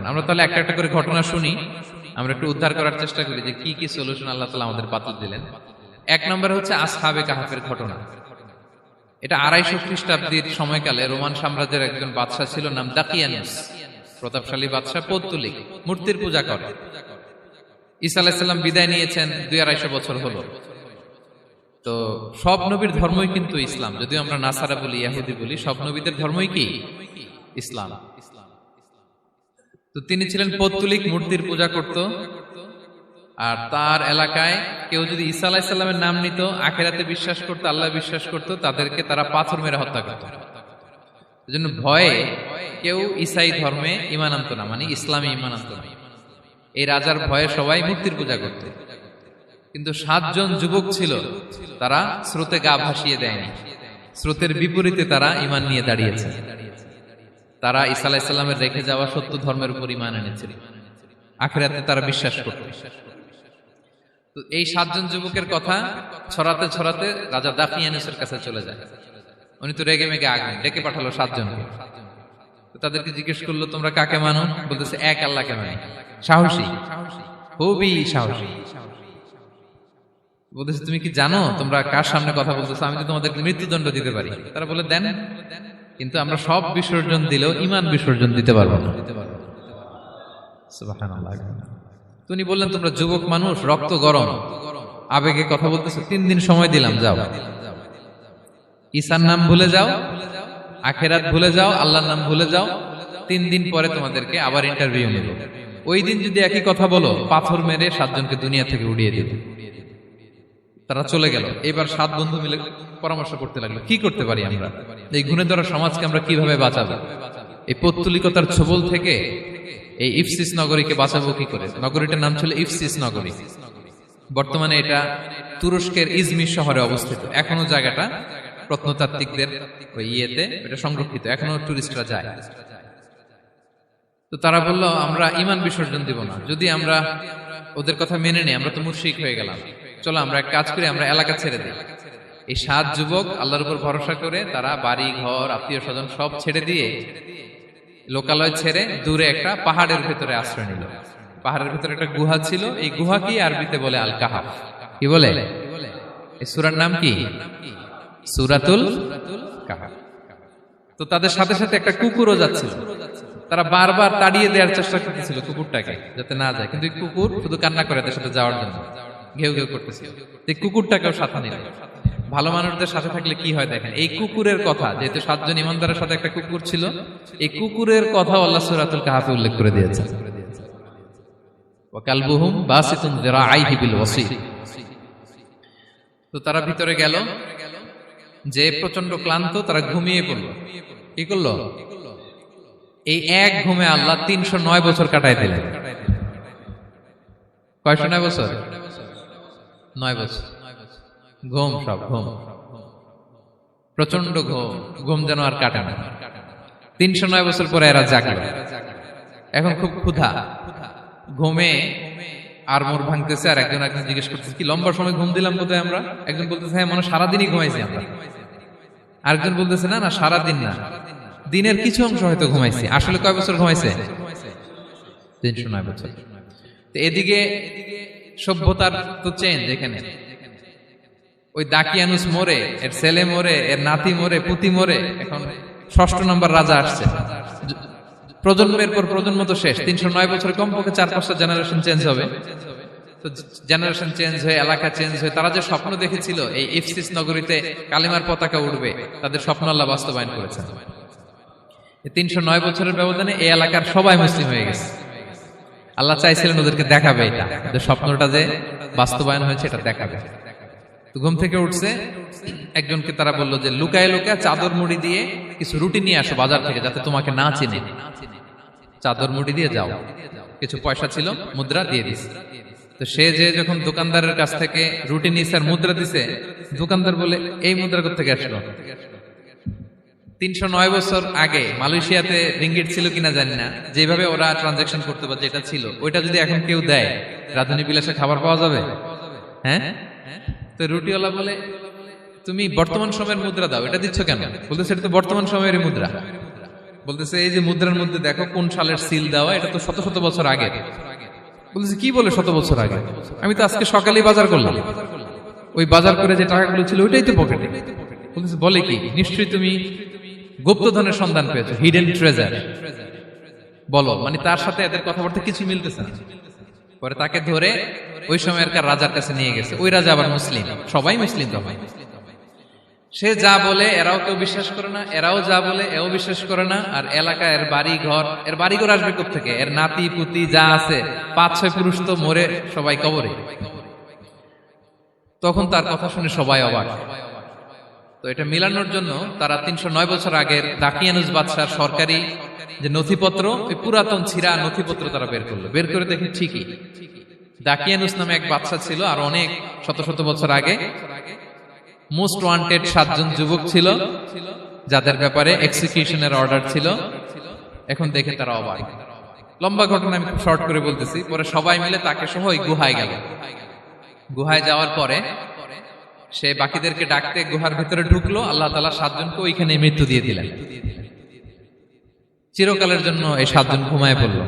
ঘটনা আমরা তাহলে একটা একটা করে ঘটনা শুনি, আমরা একটু উদ্ধার করার চেষ্টা করি যে কি কি সলিউশন আল্লাহ তালা আমাদের বাতিল দিলেন। এক নম্বর হচ্ছে আসহাবে কাহাফের ঘটনা। এটা আড়াইশো খ্রিস্টাব্দীর সময়কালে রোমান সাম্রাজ্যের একজন বাদশাহ ছিল নাম দাকিয়ানুস। প্রতাপশালী বাদশাহ পৌত্তলিক, মূর্তির পূজা করে। ঈসা আলাহিসাল্লাম বিদায় নিয়েছেন দুই আড়াইশো বছর হলো। তো সব নবীর ধর্মই কিন্তু ইসলাম। যদিও আমরা নাসারা বলি, ইয়াহুদি বলি, সব নবীদের ধর্মই কি? ইসলাম। তো তিনি ছিলেন পৌত্তলিক মূর্তির পূজা করত। আর তার এলাকায় কেউ যদি ঈসা আলাহিসাল্লামের নাম নিত, আখেরাতে বিশ্বাস করতো, আল্লাহ বিশ্বাস করতো, তাদেরকে তারা পাথর মেরে হত্যা করত। জন্য ভয়ে কেউ ইসাই ধর্মে ইমান আনত না মানে ইসলামে ইমান আনত না। এই রাজার ভয়ে সবাই মূর্তির পূজা করত। কিন্তু সাতজন যুবক ছিল, তারা স্রোতে গা ভাসিয়ে দেয়নি। স্রোতের বিপরীতে তারা ইমান নিয়ে দাঁড়িয়েছে। তারা ঈসা আলাহিসাল্লামের রেখে যাওয়া সত্য ধর্মের উপর ইমান এনেছিল আখেরাতে তারা বিশ্বাস করত। তো এই সাতজন যুবকের কথা ছড়াতে ছড়াতে রাজা দাফিয়ানুসের কাছে চলে যায়। উনি তো রেগে মেগে আগে ডেকে পাঠালো সাতজনকে। তাদেরকে জিজ্ঞেস করল, তোমরা কাকে মানো? বলতেছে, এক আল্লাহকে মানি। সাহসী। খুবই সাহসী। বলতেছে, তুমি কি জানো তোমরা কার সামনে কথা বলতেছো? আমি তো তোমাদেরকে মৃত্যুদণ্ড দিতে পারি। তারা বলে, দেন। কিন্তু আমরা সব বিসর্জন দিলেও ইমান বিসর্জন দিতে পারব না। তিনি বললেন, তোমরা যুবক মানুষ, রক্ত গরম। আবেগে কথা বলতেছো। তিন দিন সময় দিলাম, যাও। ঈসার নাম ভুলে যাও, আখেরাত ভুলে যাও, আল্লাহর নাম ভুলে যাও। তিন দিন পরে তোমাদেরকে আবার ইন্টারভিউ নেব। ওই দিন যদি একই কথা বলো, পাথর মেরে সাতজনকে দুনিয়া থেকে উড়িয়ে দেবে। তারা চলে গেল। এবার সাত বন্ধু মিলে পরামর্শ করতে লাগল কি করতে পারি আমরা? এই গুণে ধরা সমাজকে আমরা কীভাবে বাঁচাবো? এই পৌত্তলিকতার ছবল থেকে এই ইফসিস নগরীকে বাঁচাবো কি করে? নগরীটার নাম ছিল ইফসিস নগরী। বর্তমানে এটা তুরস্কের ইজমির শহরে অবস্থিত। এখনও জায়গাটা প্রত্নতাত্ত্বিকদের ওই ইয়েতে এটা সংরক্ষিত। এখনও টুরিস্টরা যায়। তো তারা বলল আমরা ইমান বিসর্জন দিব না। যদি আমরা ওদের কথা মেনে নিই আমরা তো মুশরিক হয়ে গেলাম। চলো আমরা এক কাজ করি, আমরা এলাকা ছেড়ে দিই। এই সাত যুবক আল্লাহর উপর ভরসা করে তারা বাড়ি, ঘর আত্মীয় স্বজন সব ছেড়ে দিয়ে লোকালয় ছেড়ে দূরে একটা পাহাড়ের ভেতরে আশ্রয় নিল। পাহাড়ের ভেতরে একটা গুহা ছিল, এই গুহা কি আরবিতে বলে আল কাহাফ কি বলে? এই সুরার নাম কি? সুরাতুল কাহাফ। তো তাদের সাথে সাথে একটা কুকুরও যাচ্ছিল। তারা বারবার তাড়িয়ে দেওয়ার চেষ্টা করতেছিল কুকুরটাকে, যাতে না যায়। কিন্তু কুকুর শুধু কান্না করে তাদের সাথে যাওয়ার জন্য। ঘেউ ঘেউ করতেছিল এই কুকুরটাকেও সাথে নিল। ভালো মানুষদের সাথে থাকলে কি হয় দেখেন? এই কুকুরের কথা, যেহেতু সাতজন ইমানদারের সাথে একটা কুকুর ছিল, এই কুকুরের কথা আল্লাহ সুরাতুল কাহাফে উল্লেখ করে দিয়েছে। ওয়াকালবুহুম বাসিতুন বিল ওয়াসিল তো তারা ভিতরে গেল, যে প্রচণ্ড ক্লান্ত, তারা ঘুমিয়ে পড়ল। কি করল? এই এক ঘুমে আল্লাহ তিনশো নয় বছর কাটাই দিলেন। কয়শো নয় বছর? নয় বছর। ঘুম সব, ঘুম। প্রচণ্ড ঘুম। ঘুম যেন আর কাটে না। তিনশো নয় বছর পরে এরা জাগলো। এখন খুব ক্ষুধা। ঘুমে আর মোর ভাঙতেছে আর একজন একজন জিজ্ঞেস করতেছে, কি লম্বা সময় ঘুম দিলাম কোথায় আমরা? একজন বলতেছে হ্যাঁ মনে সারাদিনই ঘুমাইছি আমরা। আরেকজন বলতেছে, না না, সারাদিন না। দিনের কিছু অংশ হয়তো ঘুমাইছি। আসলে কয় বছর ঘুমাইছে? তিনশো নয় বছর। এদিকে সভ্যতার তো চেঞ্জ এখানে। ওই দাকিয়ানুস মোরে, এর ছেলে মোরে, এর নাতি মোরে, পুতি মোরে, এখন ষষ্ঠ নম্বর রাজা আসছে। প্রজন্মের পর প্রজন্ম তো শেষ, তিনশো নয় বছর কমপক্ষে চার পাঁচটা জেনারেশন চেঞ্জ হবে। তো জেনারেশন চেঞ্জ হয়ে, এলাকা চেঞ্জ হয়ে, তারা যে স্বপ্ন দেখেছিল, এই ইফসিস নগরীতে কালিমার পতাকা উঠবে তাদের স্বপ্ন আল্লাহ বাস্তবায়ন করেছেন। তিনশো নয় বছরের ব্যবধানে এই এলাকার সবাই মুসলিম হয়ে গেছে। আল্লাহ চাইছিলেন ওদেরকে দেখাবে এটা। স্বপ্নটা যে বাস্তবায়ন হয়েছে, এটা দেখাবে। ঘুম থেকে উঠছে, একজনকে তারা বলল যে, লুকায় লুকায় চাদর মুড়ি দিয়ে কিছু রুটি নিয়ে আসো বাজার থেকে, যাতে তোমাকে না চিনে। চাদর মুড়ি দিয়ে যাও। কিছু পয়সা ছিল, মুদ্রা দিয়ে দিস তো সে যে যখন দোকানদারের কাছ থেকে রুটি আর মুদ্রা দিছে, দোকানদার বলে, এই মুদ্রা থেকে আসলো? তিনশো নয় বছর আগে মালয়েশিয়াতে রিঙ্গিট ছিল কিনা জানি না। যেভাবে ওরা ট্রানজাকশন করতে পারে যেটা ছিল, ওইটা যদি এখন কেউ দেয় রাজধানী বিলাসে খাবার পাওয়া যাবে? হ্যাঁ? তো রুটিওয়ালা বলে, তুমি বর্তমান সময়ের মুদ্রা দাও। এটা দিচ্ছ কেন? বলতে সেটা তো বর্তমান সময়ের মুদ্রা। বলতেছে, এই যে মুদ্রার মধ্যে দেখো, কোন সালের সিল দেওয়া, এটা তো শত শত বছর আগে। বলতেছে, কি বলে শত বছর আগে? আমি তো আজকে সকালেই বাজার করলাম। ওই বাজার করে যে টাকাগুলো ছিল, ওইটাই তো পকেটে। বলতেছে, বলে কি? নিশ্চয়ই তুমি গুপ্তধনের সন্ধান পেয়েছ হিডেন ট্রেজার বলো মানে তার সাথে এদের কথাবার্তা কিছু মিলতেছে না। পরে তাকে ধরে ওই সময়কার রাজার কাছে নিয়ে গেছে। ওই রাজা আবার মুসলিম। সবাই মুসলিম তখন সে যা বলে এরাও কেউ বিশ্বাস করে না। এরাও যা বলে এও বিশ্বাস করে না। আর এলাকা এর বাড়ি ঘর এর বাড়ি ঘর আসবে থেকে এর নাতি পুতি যা আছে পাঁচ ছয় পুরুষ তো মরে সবাই কবরে। তখন তার কথা শুনে সবাই অবাক। তো এটা মিলানোর জন্য তারা তিনশো নয় বছর আগের দাকিয়ানুজ বাদশার সরকারি যে নথিপত্র, ওই পুরাতন ছিঁড়া নথিপত্র তারা বের করল। বের করে দেখে ঠিকই। দাকিয়ানুস নামে এক বাচ্চা ছিল আর অনেক শত শত বছর আগে মোস্ট ওয়ান্টেড সাতজন যুবক ছিল, যাদের ব্যাপারে এক্সিকিউশনের অর্ডার ছিল। এখন দেখে তারা অবাক। লম্বা ঘটনা আমি শর্ট করে বলতেছি। পরে সবাই মিলে তাকে সহ ওই গুহায় গেল। গুহায় যাওয়ার পরে সে বাকিদেরকে ডাকতে গুহার ভিতরে ঢুকলো, আল্লাহ তালা সাতজনকে ওইখানে মৃত্যু দিয়ে দিলেন। চিরকালের জন্য এই সাতজন ঘুমায় পড়ল।